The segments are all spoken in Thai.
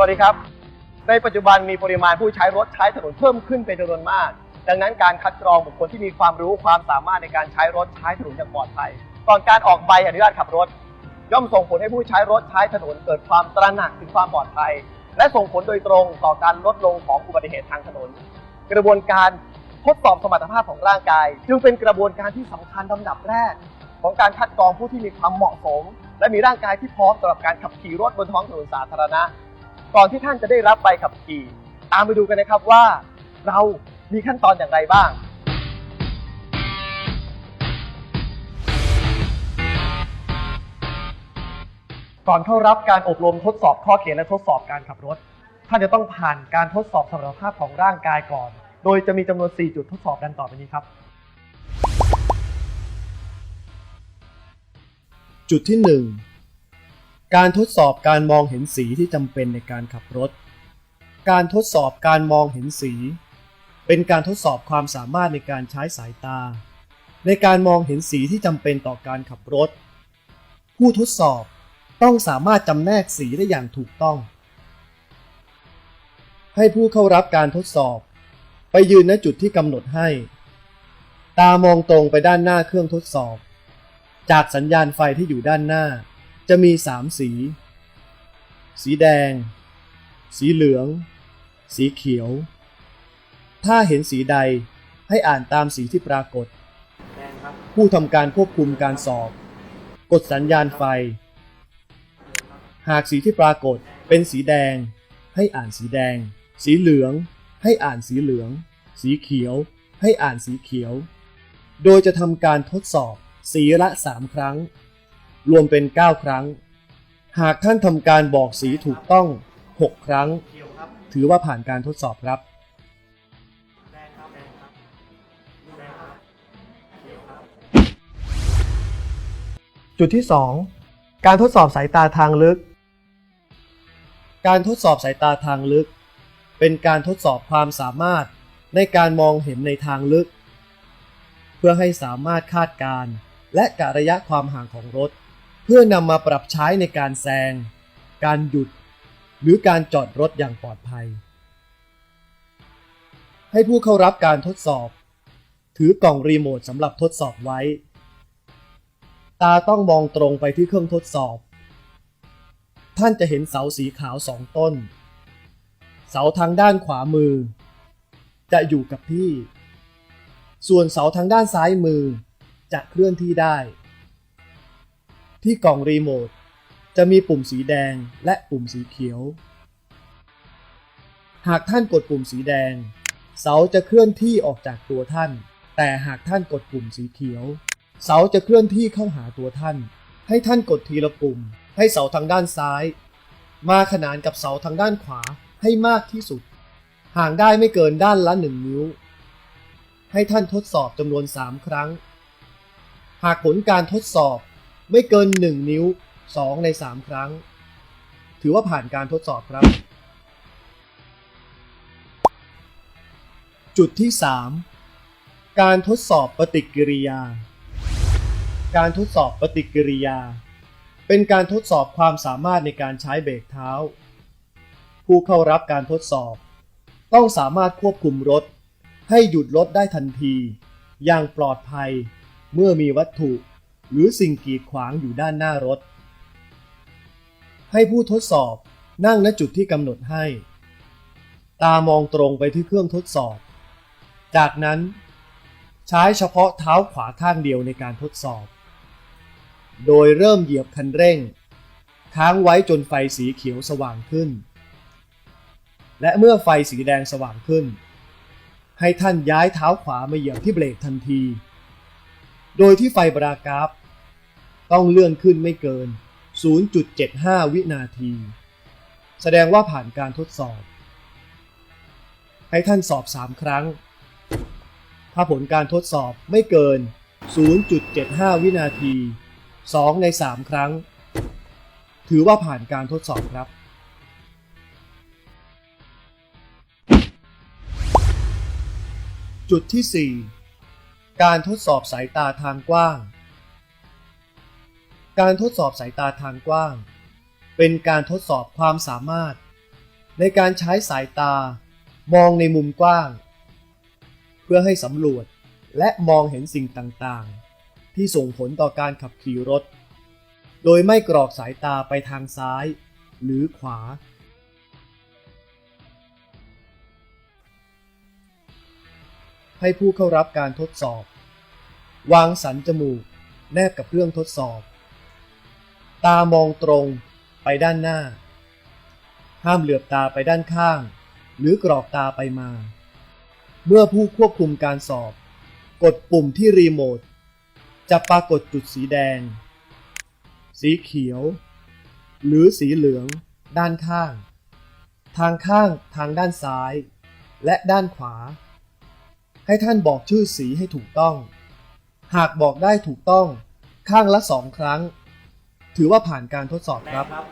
สวัสดีครับ ในปัจจุบันมีปริมาณผู้ใช้รถใช้ถนนเพิ่มขึ้นเป็นจำนวนมาก ดังนั้นการคัดกรองบุคคลที่มีความรู้ความสามารถในการใช้รถใช้ถนนอย่างปลอดภัยก่อนการออกใบอนุญาตขับรถ ย่อมส่งผลให้ผู้ใช้รถใช้ถนนเกิดความตระหนักถึงความปลอดภัย และส่งผลโดยตรงต่อการลดลงของอุบัติเหตุทางถนน กระบวนการทดสอบสมรรถภาพของร่างกาย จึงเป็นกระบวนการที่สำคัญลำดับแรก ของการคัดกรองผู้ที่มีความเหมาะสม และมีร่างกายที่พร้อมสำหรับการขับขี่รถบนท้องถนนสาธารณะ ก่อนที่ท่านจะได้รับใบขับขี่ ตามไปดูกันนะครับว่าเรามีขั้นตอนอย่างไรบ้าง ก่อนเข้ารับการอบรมทดสอบข้อเขียนและทดสอบการขับรถ ท่านจะต้องผ่านการทดสอบสมรรถภาพของร่างกายก่อน โดยจะมีจำนวน 4 จุดทดสอบดังต่อไปนี้ครับ จุดที่ 1 การทดสอบการมองเห็นสีที่จำเป็นในการขับรถ การทดสอบการมองเห็นสี เป็นการทดสอบความสามารถในการใช้สายตา ในการมองเห็นสีที่จำเป็นต่อการขับรถ ผู้ทดสอบต้องสามารถจำแนกสีได้อย่างถูกต้อง ให้ผู้เข้ารับการทดสอบ ไปยืนณจุดที่กำหนดให้ ตามองตรงไปด้านหน้าเครื่องทดสอบ จากสัญญาณไฟที่อยู่ด้านหน้า จะมีสามสี สีแดง สีเหลือง สีเขียว ถ้าเห็นสีใดให้อ่านตามสีที่ปรากฏ ผู้ทำการควบคุมการสอบ กดสัญญาณไฟ หากสีที่ปรากฏเป็นสีแดง ให้อ่านสีแดง สีเหลือง ให้อ่านสีเหลือง สีเขียว ให้อ่านสีเขียว โดยจะทำการทดสอบสีละ3ครั้ง รวมเป็น 9 ครั้ง หากท่านทำการบอกสีถูกต้อง 6 ครั้ง ถือว่าผ่านการทดสอบครับ จุดที่ 2 การทดสอบสายตาทางลึก การทดสอบสายตาทางลึก เป็นการทดสอบความสามารถในการมองเห็นในทางลึก เพื่อให้สามารถคาดการณ์และกะระยะความห่างของรถ เพื่อนำมาปรับใช้ในการแซง การหยุด หรือการจอดรถอย่างปลอดภัย ให้ผู้เข้ารับการทดสอบ ถือกล่องรีโมทสำหรับทดสอบไว้ ตาต้องมองตรงไปที่เครื่องทดสอบ ท่านจะเห็นเสาสีขาวสองต้น เสาทางด้านขวามือ จะอยู่กับที่ ส่วนเสาทางด้านซ้ายมือจะเคลื่อนที่ได้ ที่กล่องรีโมทจะมีปุ่มสีแดงและปุ่มสีเขียว หากท่านกดปุ่มสีแดง เสาจะเคลื่อนที่ออกจากตัวท่าน แต่หากท่านกดปุ่มสีเขียว เสาจะเคลื่อนที่เข้าหาตัวท่าน ให้ท่านกดทีละปุ่ม ให้เสาทางด้านซ้าย มาขนานกับเสาทางด้านขวาให้มากที่สุด ห่างได้ไม่เกินด้านละหนึ่งนิ้ว ให้ท่านทดสอบจำนวน 3 ครั้ง หากผลการทดสอบ ไม่เกิน 1 นิ้ว 2 ใน 3 ครั้ง ถือว่าผ่านการทดสอบครับ จุดที่ 3 การทดสอบปฏิกิริยา การทดสอบปฏิกิริยา เป็นการทดสอบความสามารถในการใช้เบรกเท้า ผู้เข้ารับการทดสอบ ต้องสามารถควบคุมรถ ให้หยุดรถได้ทันที อย่างปลอดภัยเมื่อมีวัตถุ หรือสิ่งกีดขวางอยู่ด้านหน้ารถ ให้ผู้ทดสอบนั่งณจุดที่กำหนดให้ ตามองตรงไปที่เครื่องทดสอบ จากนั้นใช้เฉพาะเท้าขวาข้างเดียวในการทดสอบ โดยเริ่มเหยียบคันเร่ง ค้างไว้จนไฟสีเขียวสว่างขึ้น และเมื่อไฟสีแดงสว่างขึ้น ให้ท่านย้ายเท้าขวามาเหยียบที่เบรกทันที โดยที่ไฟบรากราฟ ต้องเลื่อนขึ้นไม่เกิน 0.75 วินาที แสดงว่าผ่านการทดสอบ ให้ท่านสอบ 3 ครั้ง ถ้าผลการทดสอบไม่เกิน 0.75 วินาที 2 ใน 3 ครั้ง ถือว่าผ่านการทดสอบครับจุดที่ 4 การทดสอบสายตาทางกว้าง การทดสอบสายตาทางกว้าง เป็นการทดสอบความสามารถ ในการใช้สายตามองในมุมกว้าง เพื่อให้สำรวจและมองเห็นสิ่งต่างๆ ที่ส่งผลต่อการขับขี่รถ โดยไม่กรอกสายตาไปทางซ้าย หรือขวา ให้ผู้เข้ารับการทดสอบ วางสันจมูก แนบกับเครื่องทดสอบ ตามองตรงไปด้านหน้า ห้ามเหลือบตาไปด้านข้าง หรือกรอกตาไปมา เมื่อผู้ควบคุมการสอบ กดปุ่มที่รีโมท จะปรากฏจุดสีแดง สีเขียว หรือสีเหลือง ด้านข้าง ทางข้างทางด้านซ้าย และด้านขวา ให้ท่านบอกชื่อสีให้ถูกต้อง หากบอกได้ถูกต้องข้างละสองครั้ง ถือว่าผ่านการทดสอบครับครับ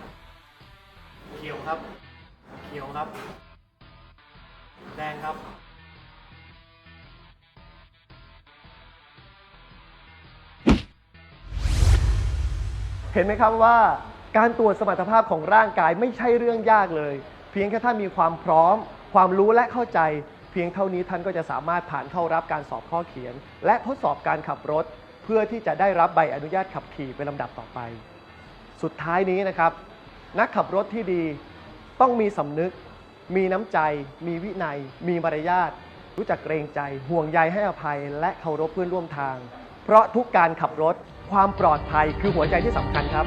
เขียวครับ เขียวครับ แดงครับ เห็นไหมครับว่าการตรวจสมรรถภาพของร่างกายไม่ใช่เรื่องยากเลย เพียงแค่ท่านมีความพร้อม ความรู้และเข้าใจ เพียงเท่านี้ท่านก็จะสามารถผ่านเข้ารับการสอบข้อเขียน และทดสอบการขับรถ เพื่อที่จะได้รับใบอนุญาตขับขี่เป็นลำดับต่อไป สุดท้ายนี้นะครับ นักขับรถที่ดีต้องมีสำนึก มีน้ำใจ มีวินัย มีมารยาทรู้จักเกรงใจ ห่วงใยให้อภัย และเคารพเพื่อนร่วมทาง เพราะทุกการขับรถความปลอดภัยคือหัวใจที่สำคัญครับ